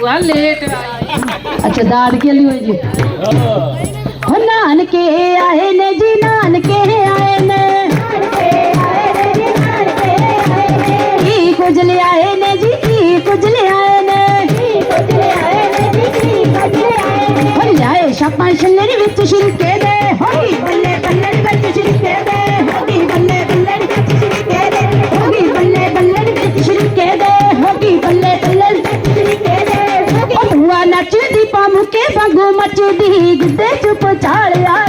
ਭੂਆ ਲੇਟ ਆਈ। ਅੱਛਾ ਦਾਦਕੇ ਲਈ ਹੋਈ ਜੀ? ਹੋ ਨਾਨਕੇ ਆਏ ਨੇ ਜੀ ਨਾਨਕੇ ਆਏ ਨੇ। ਕੀ ਕੁਝ ਲਿਆਏ ਨੇ ਜੀ ਕੀ ਕੁਝ ਲਿਆਏ ਨੇ। ਹੋ ਲਿਆਏ ਛਾਪਾਂ ਛੱਲੜ ਵਿੱਚ ਛਿਲਕੇ ਦੇ। ਹੋਈ ਬੱਲੇ ਬੱਲੇ ਵਿੱਚ ਛਿਲਕੇ ਦੇ। ਮੱਚਦੀ ਗਿੱਧੇ ਚ ਪਛਾਲਿਆ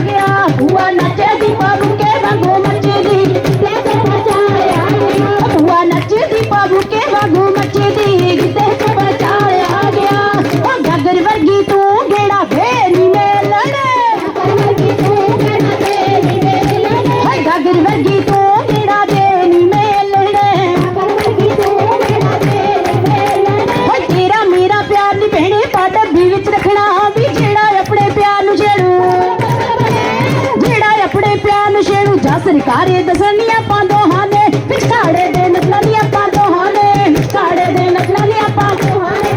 ਕਾਰੇ ਦਸਣੀਆਂ ਪਾ ਦੋਹਾਂ ਨੇ, ਫਿਰ ਕਾੜੇ ਦੇ ਨਕਲਾਂ ਦੀਆਂ ਪਾ ਦੋਹਾਂ ਨੇ ਕਾੜੇ ਦੇ ਨਕਲਾਂ ਦੀਆਂ ਪਾ ਦੋਹਾਂ ਨੇ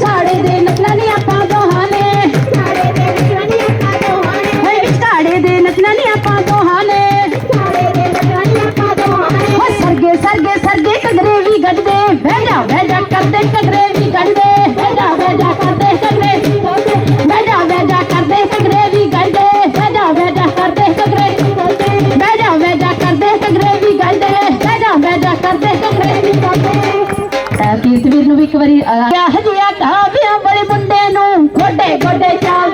ਕਾੜੇ ਦੇ ਨਕਲਾਂ ਦੀਆਂ ਪਾ ਦੋਹਾਂ ਨੇ। ਕਾੜੇ ਦੇ ਨਕਲਾਂ ਦੀਆਂ ਪਾ ਦੋਹਾਂ ਨੇ ਕਾੜੇ ਦੇ ਨਕਲਾਂ ਦੀਆਂ ਪਾ ਦੋਹਾਂ ਨੇ ਕਾੜੇ ਦੇ ਨਕਲਾਂ ਦੀਆਂ ਪਾ ਦੋਹਾਂ ਨੇ। ਹੋ ਸਰਗੇ ਸਰਗੇ ਸਰਗੇ ਕਗਰੇ ਵੀ ਗੱਡਦੇ, ਬਹਿ ਜਾ ਬਹਿ ਜਾ, ਕਰਦੇ ਕਗਰੇ ਵੀ ਗੱਡਦੇ। ਹਜਿਆ ਕਾਵਿਆ ਬੜੇ ਮੁੰਡੇ ਨੂੰ ਗੋਡੇ ਗੋਡੇ ਚਾਲ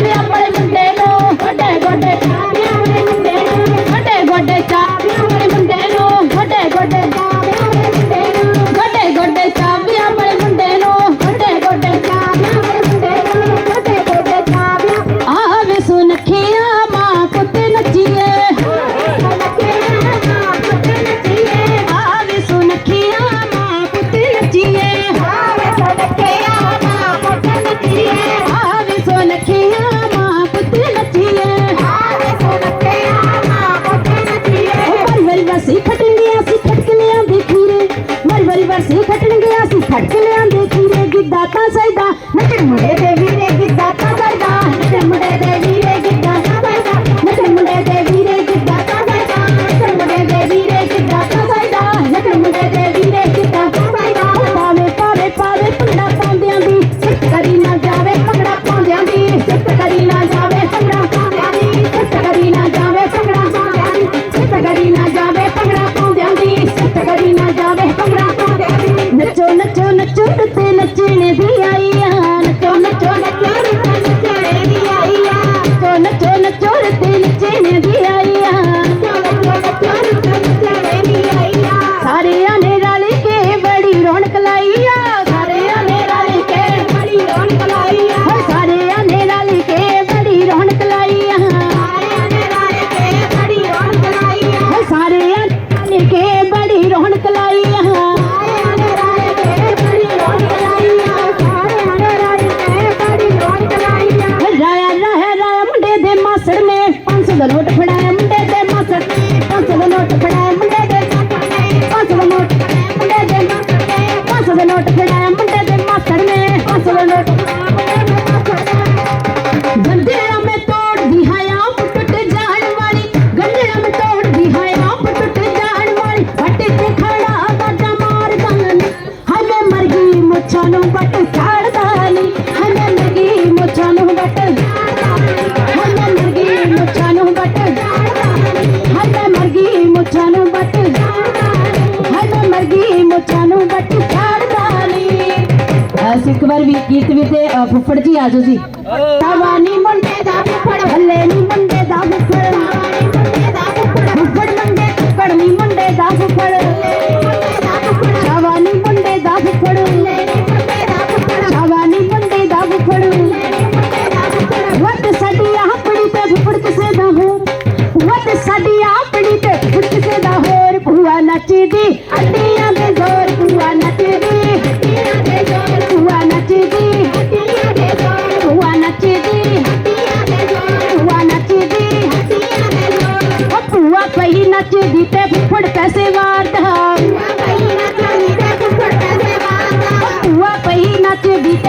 ਖੱਟ ਲਿਆਂਦੇ ਖੀਰੇ ਗਿੱਦਾ ਤਾਂ ਸੈਦਾ ਨੱਚਣ ਮੁੰਡੇ ਦੇ ಮುಂಟದ ಮಾಸ್ತರ್ ਗੀਤ ਵੀ ਤੇ ਫੁੱਫੜ ਜੀ ਆਜੋ ਜੀ। ਤਵਾਨੀ ਮੁੰਡੇ ਦਾ ਫੁੱਫੜ ਭੱਲੇ ਨੀ ਮੁੰਡੇ ਦਾ ਫੁੱਫੜ ਤਵਾਨੀ ਮੁੰਡੇ ਦਾ ਫੁੱਫੜ ਫੁੱਫੜ ਮੁੰਡੇ ਫੁੱਫੜ ਨੀ ਮੁੰਡੇ ਦਾ ਫੁੱਫੜ ਤਵਾਨੀ ਮੁੰਡੇ ਦਾ ਫੁੱਫੜ ਤਵਾਨੀ ਮੁੰਡੇ ਦਾ ਫੁੱਫੜ। ਵੱਤ ਸਾਡੀ ਆਪਣੀ ਤੇ ਫੁੱਫੜ ਕਿਸੇ ਦਾ ਹੋਰ। ਵੱਤ ਸਾਡੀ ਆਪਣੀ ਤੇ ਫੁੱਫੜ ਕਿਸੇ ਦਾ ਹੋਰ। ਭੂਆ ਨੱਚਦੀ ਅੱਡੀ যদি